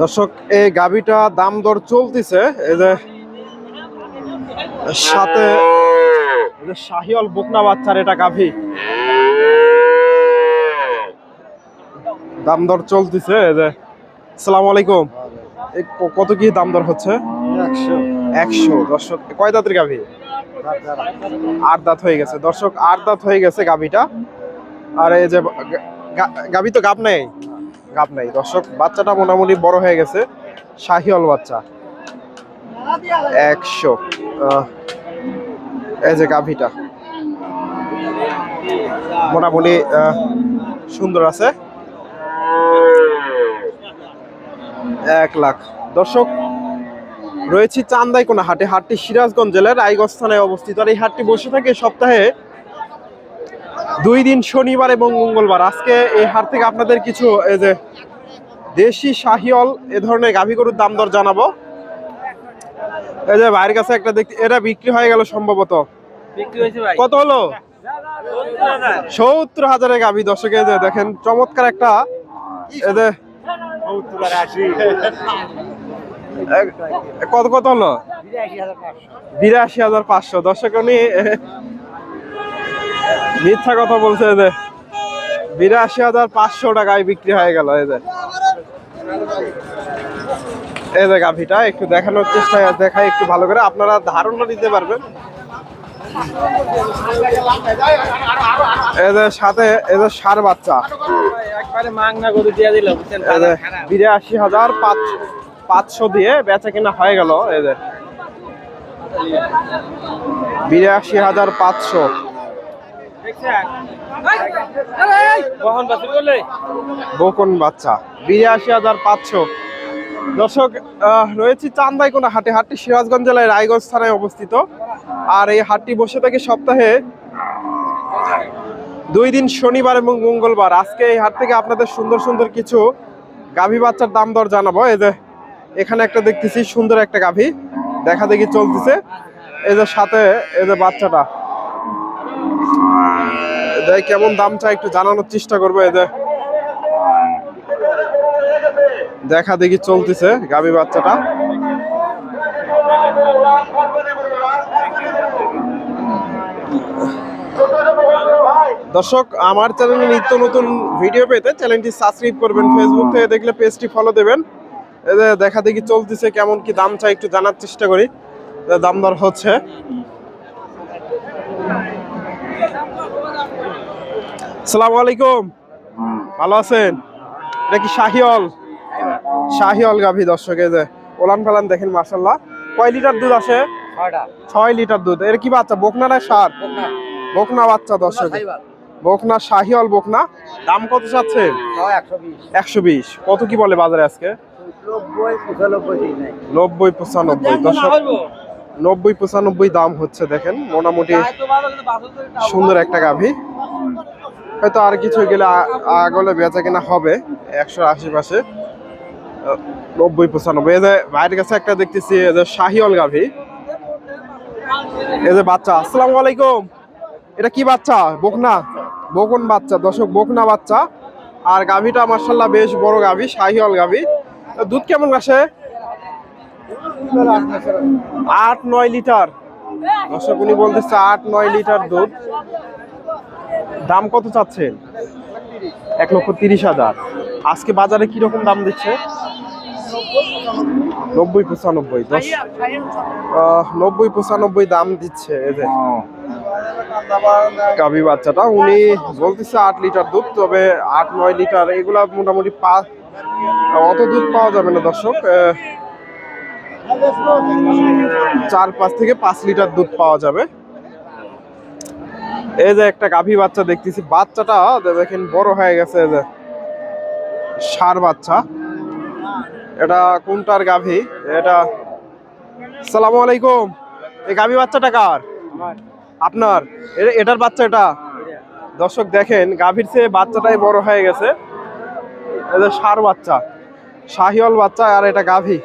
দর্শক এই গাভিটা দাম দর চলতেছে। এই যে সাথে এই যে শাহিওল বকনা বাচ্চার এটা গাভি। দাম দর চলতেছে এই যে। আসসালামু আলাইকুম। কত কি দাম দর হচ্ছে? একশো। দর্শক কয় দাঁতের গাভি? আট দাঁত হয়ে গেছে। দর্শক আট দাঁত হয়ে গেছে গাভিটা। আর এই যে গাভি তো গাব নেই। গাব নেই। দর্শক, বাচ্চাটা মোটামুটি বড় হয়ে গেছে। শাহিওল বাচ্চা। একশো। এই যে গাভিটা। মোটামুটি সুন্দর আছে। এক লাখ। দর্শক, রয়েছি চান্দাইকোনা হাটে। হাটটি সিরাজগঞ্জ জেলার থানায় অবস্থিত। আর এই হাটটি বসে থাকে সপ্তাহে দুই দিন শনিবার এবং মঙ্গলবার। আজকে এই হাট থেকে আপনাদের কিছু এই যে দেশি শাহিওল এ ধরনের গাভী গরুর দাম দর জানাব। এই যে ভাইয়ের কাছে একটা দেখতে এটা বিক্রি হয়ে গেল সম্ভবত। কত হলো? সত্তর হাজারের গাভী। দর্শকে যে দেখেন চমৎকার একটা এই যে কত কত হলো? বিরাশি হাজার পাঁচশো। দর্শক উনি মিথ্যা কথা বলছে এদের বিরাশি হাজার পাঁচশো টাকায় বিক্রি হয়ে গেল এই যে। গাভিটা একটু দেখানোর চেষ্টা দেখায় একটু ভালো করে। আপনারা ধারণা দিতে পারবেন। এদের সাথে এদের সার বাচ্চা। এদের বিরাশি হাজার পাঁচ পাঁচশো দিয়ে বেচা কিনা হয়ে গেল এদের বিরাশি হাজার পাঁচশো। বকন বাচ্চা, বিরাশি হাজার পাঁচশো। দর্শক রয়েছি চান্দাইকোনা হাটে। হাটটি সিরাজগঞ্জ জেলায় রায়গঞ্জ থানায় অবস্থিত। আর এই হাটটি বসে থাকে সপ্তাহে দুই দিন শনিবার এবং মঙ্গলবার। আজকে এই হাট থেকে আপনাদের সুন্দর সুন্দর কিছু গাভী বাচ্চার দাম দর জানাব। এই যে, এখানে একটা দেখতেছি সুন্দর একটা গাভী। দেখা দেখি চলতেছে। এই যে সাথে, এই যে বাচ্চাটা। দেখ কেমন দাম চাই একটু জানানোর চেষ্টা করব, এদের। দেখা দেখি চলতেছে গাভী বাচ্চাটা। দর্শক, আমার চ্যানেলে নিত্য নতুন ভিডিও পেতে চ্যানেলটি সাবস্ক্রাইব করবেন ফেসবুক থেকে দেখলে পেজটি ফলো দেবেন। দেখা দেখি চলতেছে, কেমন কি দাম চাই একটু জানার চেষ্টা করি। দাম দর হচ্ছে। আসসালামু আলাইকুম। ভালো আছেন? এটা কি শাহিওল শাহিওল গাভী দর্শক যে ওলান পালান দেখেন মার্শাল্লাহ কয় লিটার দুধ আসে ছয় লিটার দুধ। এর কি বাচ্চা বকনা না সার? বকনা। বাচ্চা দর্শক। বকনা শাহিওল বকনা। দাম কত চাচ্ছে একশো বিশ। কত কি বলে বাজারে আজকে? নব্বই পঁচানব্বই দর্শক নব্বই পঁচানব্বই দাম হচ্ছে দেখেন। মোটামুটি সুন্দর একটা গাভী। হয়তো আর কিছু গেলে আগলে বেচা কেনা হবে। একশো আশেপাশে, নব্বই, পঁচানব্বই। এই যে ভাইয়ের কাছে একটা দেখতেছি, এই যে শাহিওল গাভী। এই যে বাচ্চা, আসসালামু আলাইকুম। এটা কি বাচ্চা? বকনা। বকন বাচ্চা, দর্শক, বকনা বাচ্চা। আর গাভীটা মার্শাল্লাহ বেশ বড় গাভী শাহিওল গাভী। দুধ কেমন আসে? আট নয় লিটার। দর্শক, উনি বলতেছে আট নয় লিটার দুধ। দাম কত চাচ্ছেন? এক লক্ষ তিরিশ হাজার। আজকে বাজারে কি রকম দাম দিচ্ছে? নব্বই পঁচানব্বই, দশ নব্বই পঁচানব্বই দাম দিচ্ছে এদের গাভী বাচ্চাটা, উনি বলতেছে আট লিটার দুধ, তবে আট, নয় লিটার, এগুলা মোটামুটি পাঁচ অত দুধ পাওয়া যাবে না, দর্শক। চার, পাঁচ থেকে পাঁচ লিটার দুধ পাওয়া যাবে। এই যে একটা গাভী বাচ্চা দেখতেছি। বাচ্চাটা দেখেন, বড় হয়ে গেছে এই যে সার বাচ্চা। এটা কোনটার গাভী? এটা সালাম আলাইকুম। এই গাভী বাচ্চাটা কার? আপনার। এটার বাচ্চা এটা? দর্শক দেখেন, গাভীর চেয়ে বাচ্চাটাই বড় হয়ে গেছে। যে সার বাচ্চা। শাহিওয়াল বাচ্চা আর এটা গাভী।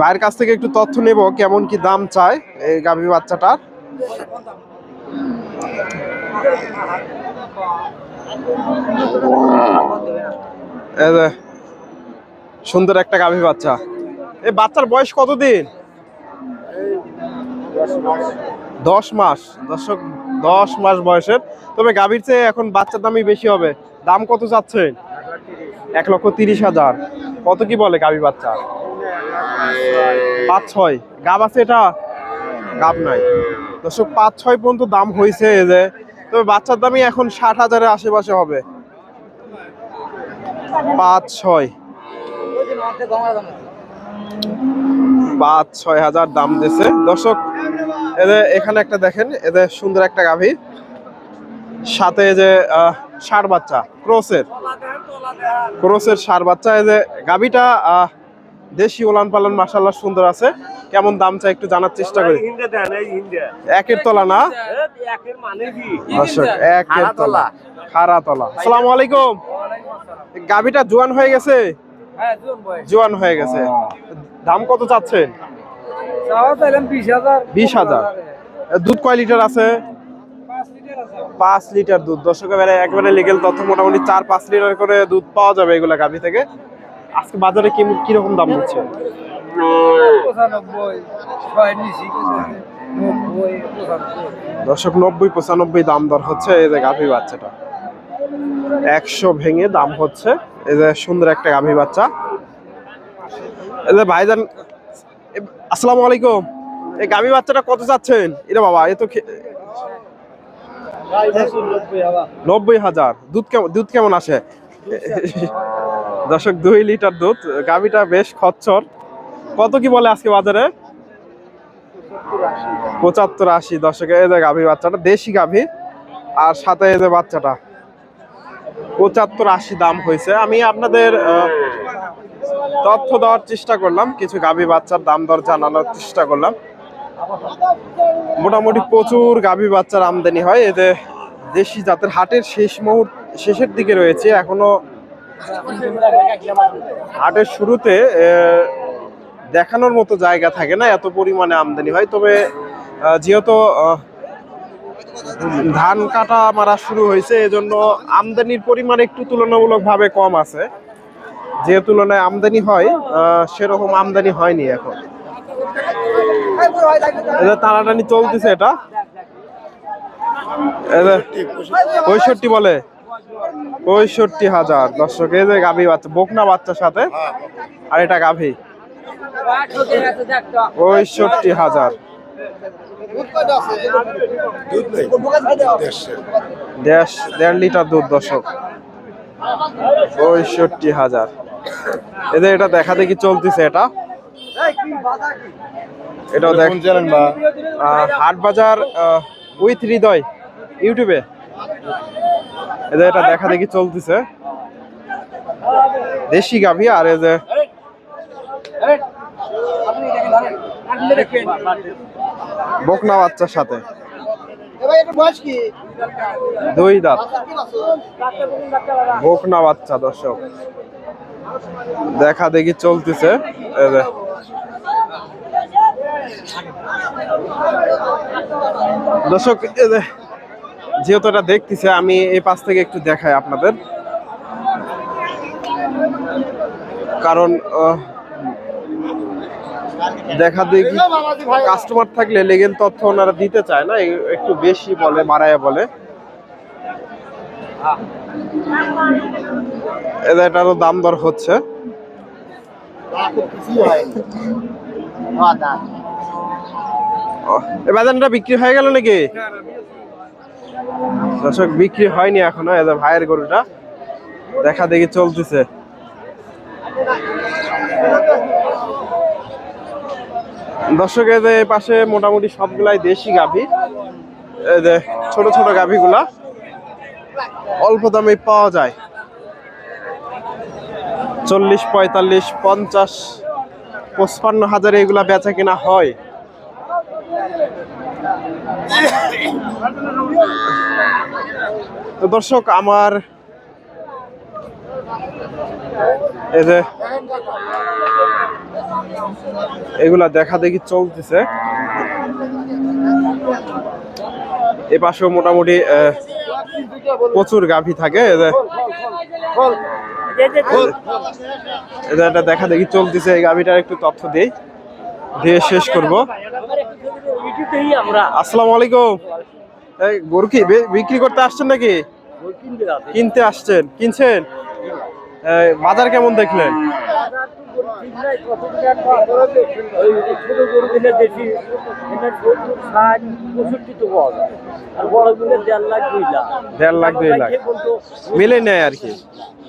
ভাইয়ের কাছ থেকে একটু তথ্য নেব কেমন কি দাম চায় এই গাভী বাচ্চাটার। সুন্দর একটা গাভী বাচ্চা। এই বাচ্চার বয়স কতদিন? দশ মাস। দর্শক, দশ মাস বয়সের। তবে গাভীর চেয়ে এখন বাচ্চার দামই বেশি হবে। দাম কত চাচ্ছেন এক লক্ষ তিরিশ হাজার। কত কি বলে গাভী বাচ্চা? পাঁচ ছয়। গাব আছে এটা? গাব নাই। দর্শক পাঁচ ছয় পর্যন্ত দাম হয়েছে এই যে। তবে বাচ্চার দামই এখন ষাট হাজারের আশেপাশে হবে। পাঁচ ছয় পাঁচ ছয় হাজার দাম দিছে। দর্শক এদের এখানে একটা দেখেন এদের সুন্দর একটা গাভী। সাথে যে ষাঁড় বাচ্চা, ক্রোসের। ক্রোসের ষাঁড় বাচ্চা যে গাভীটা দেশি ওলান পালন মাসাল্লাহ সুন্দর আছে। কেমন দাম চাই একটু জানার চেষ্টা করি। একের তলা না? একের তলা। খারা তলা। আসসালামু আলাইকুম। গাভীটা জোয়ান হয়ে গেছে? হ্যাঁ জোয়ান হয়ে গেছে। দাম কত চাচ্ছেন? বিশ হাজার। দুধ কয় লিটার আছে? পাঁচ লিটার আছে। পাঁচ লিটার দুধ। দর্শক এবারে একবারে লিগেল তথ্য মোটামুটি চার পাঁচ লিটার করে দুধ পাওয়া যাবে এগুলা গাভী থেকে। আজকে বাজারে কি কীরকম দাম হচ্ছে? পঁচানব্বই নব্বই পঁচানব্বই দর্শক নব্বই পঁচানব্বই দাম দর হচ্ছে এই যে গাভী বাচ্চাটা। একশো ভেঙে দাম হচ্ছে এই যে সুন্দর একটা গাভী বাচ্চা। এই যে ভাইজান আসসালামু আলাইকুম। এই গাভী বাচ্চাটা কত চাচ্ছেন? এটা বাবা এ তো খে- নব্বই হাজার। নব্বই হাজার। দুধ কেমন দুধ কেমন আসে? দর্শক, দুই লিটার দুধ, গাভীটা বেশ খচ্চর। কত কি বলে আজকে বাজারে? পঁচাত্তর আশি। দর্শকে, এই যে গাভী বাচ্চাটা, দেশি গাভী। আর সাথে এই যে বাচ্চাটা। পঁচাত্তর আশি দাম হয়েছে। আমি আপনাদের তথ্য দেওয়ার চেষ্টা করলাম। কিছু গাভী বাচ্চার দাম দর জানানোর চেষ্টা করলাম। মোটামুটি প্রচুর গাভী বাচ্চার আমদানি হয়। এতে দেশি জাতের হাটের শেষ মুহূর্ত, শেষের দিকে রয়েছে। এখনও হাটের শুরুতে দেখানোর মতো জায়গা থাকে না, এত পরিমাণে আমদানি হয়। তবে যেহেতু ধান কাটা মারা শুরু হয়েছে, এজন্য আমদানির পরিমাণ একটু তুলনামূলকভাবে কম আছে। যে তুলনায় আমদানি হয় সেরকম আমদানি হয়নি এখন। এটা চলতেছে এটা পঁয়ষট্টি বলে। পঁয়ষট্টি হাজার। দর্শক এই যে গাভী বাচ্চা বকনা বাচ্চার সাথে। আর এটা গাভী। পঁয়ষট্টি হাজার। দেড় লিটার দুধ দর্শক। পঁয়ষট্টি হাজার। এদের এটা দেখা দেখি চলতেছে এটা। এটাও দেখ আহ, হাট বাজার উইথ হৃদয় ইউটিউবে। এদের এটা দেখা দেখি চলতেছে। দেশি গাভী আর এই যে বকনা বাচ্চার সাথে। দুই দাঁত। বকনা বাচ্চা দর্শক। দেখা দেখি চলতেছে এই দর্শক যে, যেহেতু এটা দেখতেছে, আমি এই পাশ থেকে একটু দেখাই আপনাদের। কারণ দেখা দেখি কাস্টমার থাকলে লেগেল তথ্য ওনারা দিতে চায় না একটু বেশি বলে, বাড়ায় বলে। এটারও দাম দর হচ্ছে। এ বাজানটা বিক্রি হয়ে গেল নাকি? দর্শক, বিক্রি হয়নি এখনও এদের ভাইয়ের গরুটা। দেখা দেখি চলতেছে। দর্শক এদের পাশে মোটামুটি সবগুলাই দেশি গাভী। ছোট ছোট গাভীগুলা অল্প দামে পাওয়া যায়। চল্লিশ, পঁয়তাল্লিশ, পঞ্চাশ, পঁচপান্ন হাজারে এগুলা বেচা কিনা হয়। তো দর্শক আমার এই যে এগুলা দেখা দেখি চলতেছে। এ পাশেও মোটামুটি আহ, প্রচুর গাভী থাকে এটা দেখা দেখি চলতেছে এই গাভীটার একটু তথ্য দিই। দিয়ে শেষ করব। আসসালামু আলাইকুম। এই গরু কি বিক্রি করতে আসছেন নাকি? কিনতে আসছেন। কিনছেন? বাজার কেমন দেখলেন? দেড় লাখ, দুই লাখ। মেলে নেয় আর কি।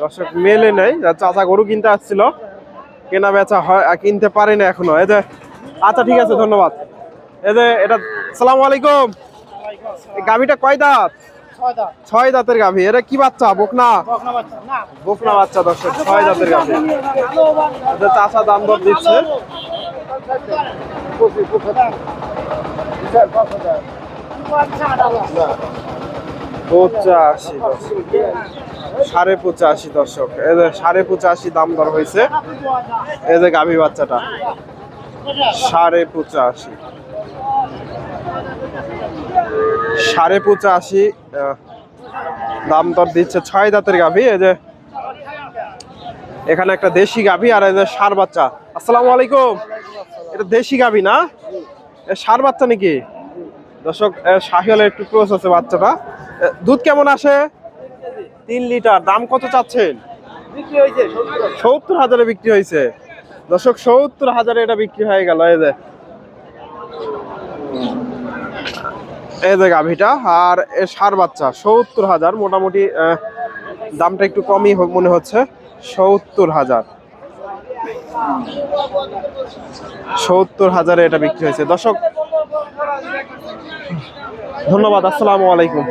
দর্শক, মেলে নেয়। চাচা গরু কিনতে আসছিল। কেনা বেচা হয় কিনতে পারে না এখনও। এই যে আচ্ছা ঠিক আছে ধন্যবাদ। এই যে এটা সালাম আলাইকুম। গাভিটা কয় দাঁত? ছয় দাঁতের গাভি। এটা কি বাচ্চা? বকনা? বকনা বাচ্চা দর্শক ছয় দাঁতের গাভি। চাচা দাম দর দিচ্ছে। পঁচাশি সাড়ে পঁচাশি দর্শক। এই যে সাড়ে পঁচাশি দাম দর হয়েছে। এই যে গাভী বাচ্চাটা। সাড়ে পঁচাশি। সাড়ে পঁচাশি দাম দর দিচ্ছে ছয় দাঁতের গাভী এই যে এখানে একটা দেশি গাভী আর এই যে সার বাচ্চা। আসসালামু আলাইকুম। এটা দেশি গাভী না? সার বাচ্চা নাকি? দর্শক শাহিওয়ালের একটু ক্লোজ আছে বাচ্চাটা। দুধ কেমন আসে? তিন লিটার। দাম কত চাচ্ছেন? সত্তর হাজারে বিক্রি হয়েছে। দর্শক, সত্তর হাজারে এটা বিক্রি হয়ে গেল, এই যে। এই যে গাভিটা, আর এ সার বাচ্চা, সত্তর হাজার, মোটামুটি দামটা একটু কমই মনে হচ্ছে, সত্তর হাজার। সত্তর হাজারে এটা বিক্রি হয়েছে। দর্শক, ধন্যবাদ, আসসালামু আলাইকুম।